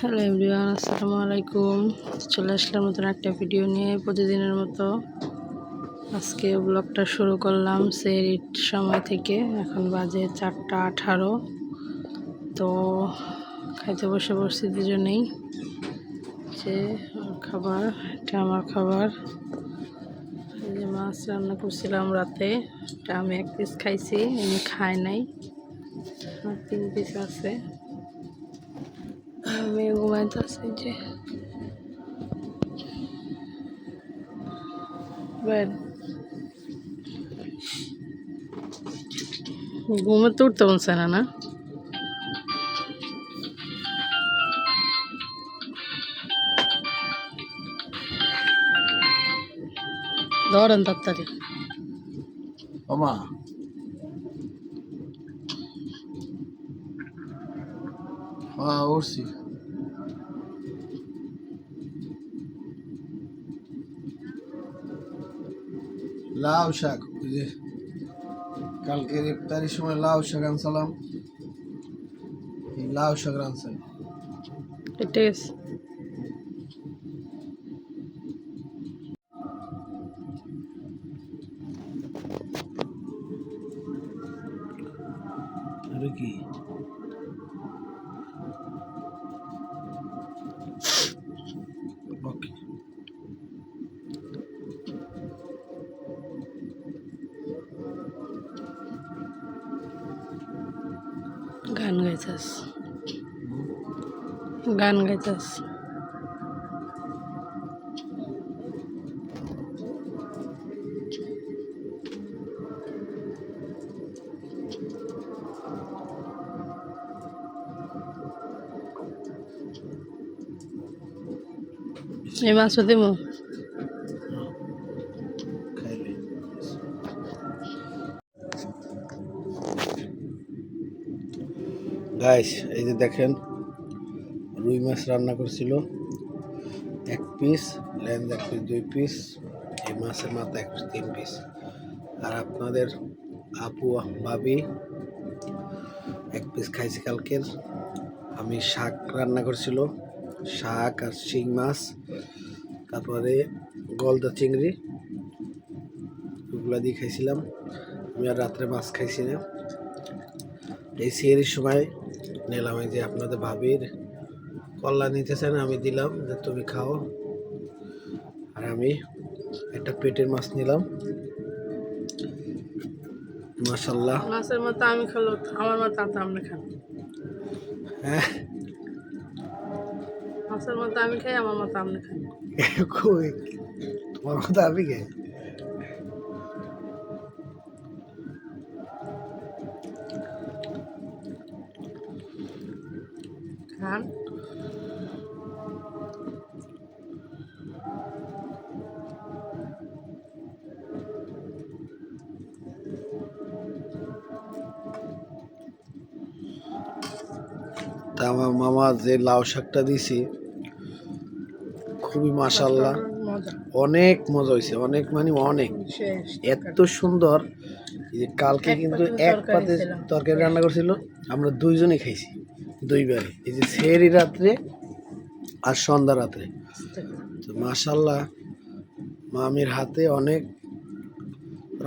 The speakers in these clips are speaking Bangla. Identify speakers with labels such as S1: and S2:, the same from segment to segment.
S1: হ্যালো এভরিওয়ান, আসসালামু আলাইকুম। চলে আসলাম নতুন একটা ভিডিও নিয়ে প্রতিদিনের মতো। আজকে ব্লগটা শুরু করলাম সেরিট সময় থেকে। এখন বাজে চারটা আঠারো। তো খাইতে বসে বসছি দুজনেই। যে আমার খাবার, এটা আমার খাবার। যে মাছ রান্না করছিলাম রাতে, এটা আমি এক পিস খাইছি, এমনি খাই নাই। আর তিন পিস আছে। আমি ঘুমাইতেছি যে। বেড ঘুমে তো উঠতে বলছে না না? ধরেন তাড়াতাড়ি
S2: ওমা। হ্যাঁ উঠছি। লাউ শাক ওই যে কালকের ইফতারির সময় লাউ শাক আনছিলাম। এই লাউ শাক রানছেন
S1: এটা গেছে
S2: এটা কি?
S1: গান গাইতাস গান গাইতাস এই মাছ দেবো
S2: Guys এই যে দেখেন, রুই মাছ রান্না করছিল। এক পিস লেন্স এক পিস দুই পিস এই মাছের মাথা এক পিস তিন পিস আর আপনাদের আপু, ভাবি, এক পিস খাইছি কালকের। আমি শাক রান্না করছিল, শাক আর শিং মাছ, তারপরে গলদা চিংড়ি, ওগুলা দিয়ে খাইছিলাম। আমি আর রাত্রে মাছ খাইছি না। এই সিয়ারির সময় নিলাম এই যে আপনাদের ভাবির কল্লা নিতেছেন আমি দিলাম যে তুমি খাও। আর আমি একটা পেটের মাছ নিলাম। মাশাল্লাহ
S1: মাছের মাথা আমি খালো আমার মাথা তো আপনি খান।
S2: হ্যাঁ।
S1: মাছের মাথা আমি খাই আমার মাথা আপনি খান।
S2: কই? তোমার কথা আমি কে
S1: খান
S2: তা আমার মামা যে লাউ শাকটা দিছি খুবই
S1: মজা।
S2: অনেক মজা হয়েছে অনেক মানে অনেক। এত সুন্দর। যে কালকে কিন্তু এক পাতে তরকারি রান্না করছিল আমরা দুইজনে খাইছি। দুইবারে এই যে সেরি রাত্রে আর সন্ধ্যা রাত্রে। তো মাশাল্লাহ মামির হাতে অনেক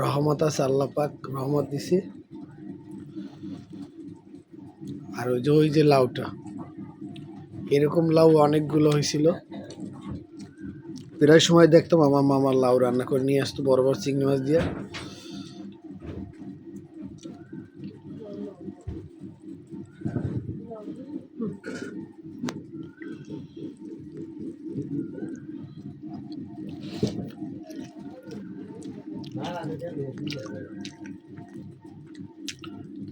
S2: রহমত আছে, আল্লাহ পাক রহমত দিছে। আর ওই যে ওই যে লাউটা, এরকম লাউ অনেকগুলো হয়েছিল। প্রায় সময় দেখতাম আমার মামার লাউ রান্না করে নিয়ে আসতো, বড় বড় চিংড়ি মাছ দিয়ে।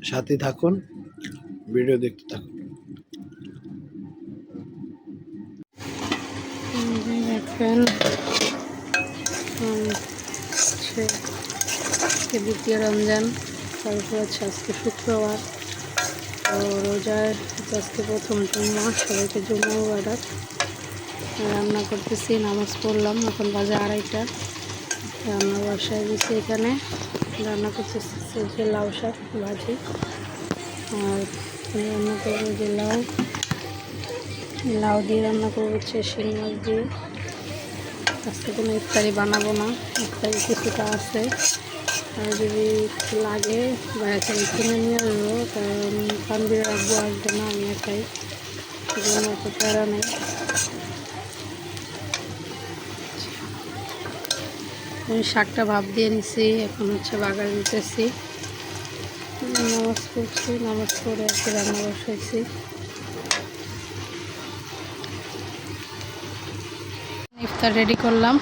S2: সাথে থাকুন, ভিডিও দেখতে থাকুন।
S1: দ্বিতীয় রমজান তারপর হচ্ছে আজকে শুক্রবার। তো রোজার আজকে প্রথম জুম্মা, সবাইকে জুম্মা মুবারক। রান্না করতেছি, নামাজ পড়লাম, এখন বাজে আড়াইটা। রান্না বসায় দিয়েছি এখানে রান্না করতেছি যে লাউ শাক, ভাজি। আর রান্না করব যে লাউ। লাউ দিয়ে রান্না করব হচ্ছে শিং মাছ দিয়ে। আজকে কোনো ইফতারি বানাবো না, ইফতারি কিছুটা আছে। আর যদি লাগে বা এখন কিনে নিয়ে আসব, কারণ পান্ডির রাখব আসবে না আমি একাই। অত প্যারা নেই। আমি শাকটা ভাব দিয়ে নিছি, এখন হচ্ছে বাগান দিতেছি। নামাজ পড়ছি, নামাজ পড়ে আর কি রান্না বসাইছি। ইফতার রেডি করলাম।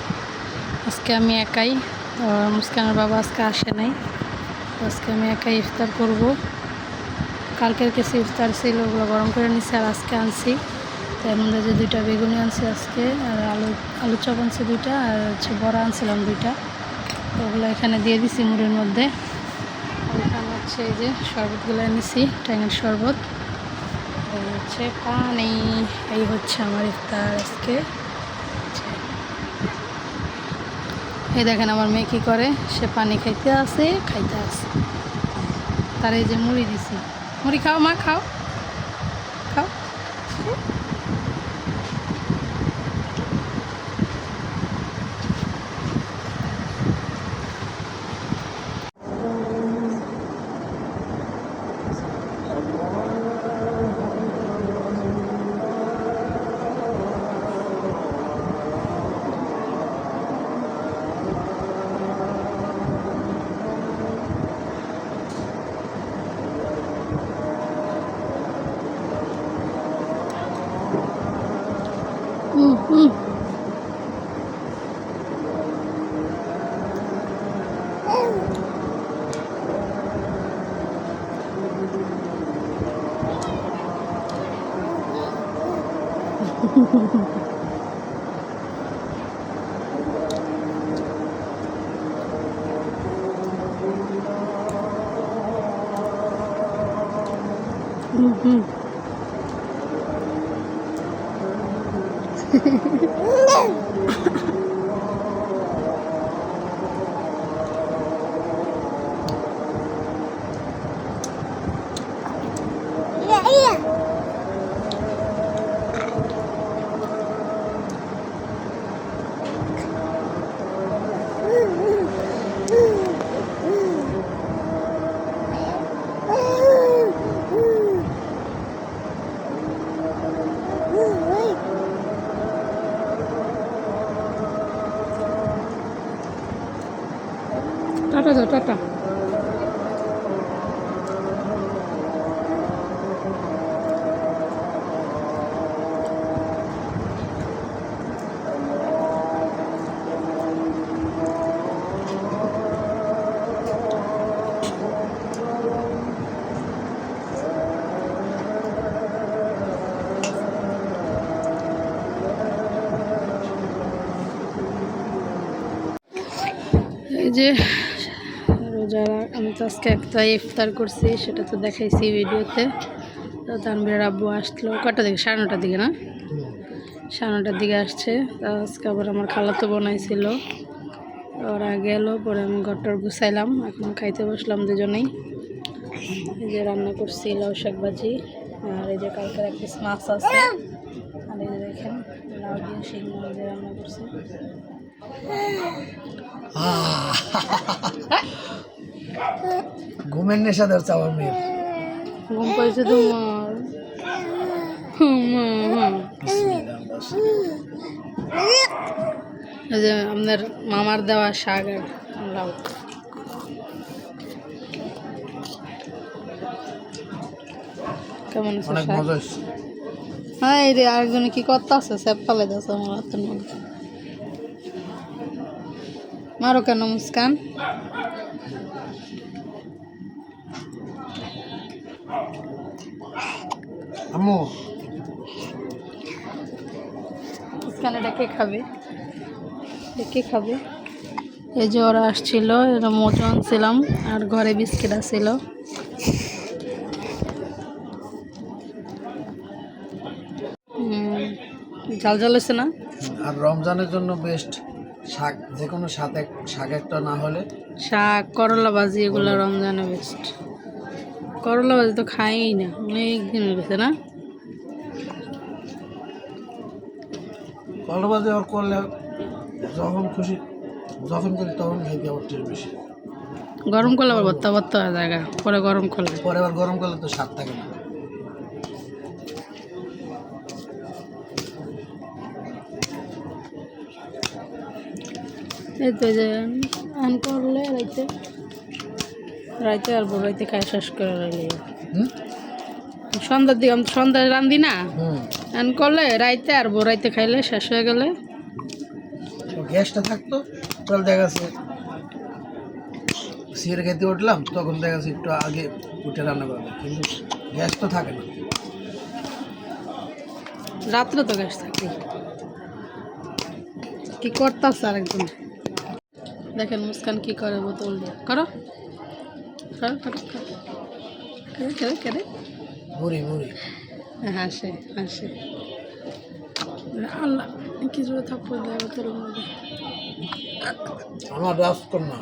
S1: আজকে আমি একাই মুস্কানের বাবা আজকে আসে নাই। আজকে আমি একাই ইফতার করব। কালকের কিছু ইফতার ছিল, ওগুলো গরম করে নিছি আর আজকে আনছি। মধ্যে যে দুইটা, বেগুনি আনছি আজকে, আর আলু আলু চপ আনছি দুইটা, আর হচ্ছে বড়া আনছিলাম দুইটা। ওগুলো এখানে দিয়ে দিছি মুড়ির মধ্যে। এখানে হচ্ছে এই যে শরবতগুলো এনেছি, ট্যাঙের শরবত। হচ্ছে পানি, এই হচ্ছে আমার ইফতার আজকে। এই দেখেন আমার মেয়ে কী করে, সে পানি খাইতে আসে খাইতে আসে তার এই যে মুড়ি দিছি। মুড়ি খাও মা, খাও। Mm -hmm. mm-hmm. Yeah, yeah. Tata দাও টাটা যে রোজারা আমি তো আজকে একটা ইফতার করছি, সেটা তো দেখাইছি ভিডিওতে। তো তানবির আব্বু আসলো কটা দিকে? সাড়ে নটার দিকে না? সাড়ে নটার দিকে আসছে। তা আজকে আবার আমার খালাতো বানাইছিল। ওরা গেল, পরে আমি ঘরটর গুছাইলাম, এখন খাইতে বসলাম দুজনেই। এই যে রান্না করছি, লাউ শাক ভাজি, আর এই যে কালকের এক পিস মাছ আছে। আর এই যে দেখেন, লাউ দিয়ে শিং রান্না করছি।
S2: ঘুমের নেশা ধরছে আমার মেয়ের
S1: ঘুম পাইছে তোমার। এই যে আপনার মামার দেওয়া শাক লাউ কেমন আছে হ্যাঁ এই রে আরেকজনে কি করতে আছে? স্যাপ পালে যাচ্ছে আমার হাতের মধ্যে। মারো কেন মুস্কান?
S2: আম্মু।
S1: এটা কে খাবে। কে খাবে। এই যে ওরা আসছিল এরা মোটো আনছিলাম আর ঘরে বিস্কিট আসছিল ঝাল ঝাল হয়েছে না?
S2: আর রমজানের জন্য বেস্ট শাক যে কোনো শাক শাক একটা না হলে।
S1: শাক করলা ভাজি এগুলো রমজানে বেস্ট করলা ভাজি তো খাই না অনেক দিন হয়ে গেছে না?
S2: করলা বাজে আর করলে যখন খুশি যখন করি তখন খাইতে আবার টেস্ট বেশি।
S1: গরম করলে আবার ভর্তা ভর্তা হয়ে জায়গা পরে গরম করলে।
S2: পরে আবার গরম করলে তো স্বাদ থাকে না।
S1: এই তো যে আন করলে রাইতে রাইতে আর রাইতে খাই শেষ করে রাখলে
S2: হুম?
S1: সন্ধ্যার দিকে সন্ধ্যায় রান্ধি না।
S2: হুম।
S1: করলে রাইতে আর রাইতে খাইলে শেষ হয়ে গেলে।
S2: গ্যাসটা থাকতো তাহলে দেখা যাচ্ছে। সিয়ার খেতে উঠলাম তখন দেখা যাচ্ছে একটু আগে উঠে রান্না করা যায়। কিন্তু গ্যাস তো থাকে না।
S1: রাত্রে তো গ্যাস থাকে। কি করতেছে আরেকজন? দেখেন মুস্কান কি করে বোতল দিয়ে। করো। হাসে হাসে আল্লাহ কিছু দেয় বোতলের মধ্যে
S2: আমার রাজকন্যা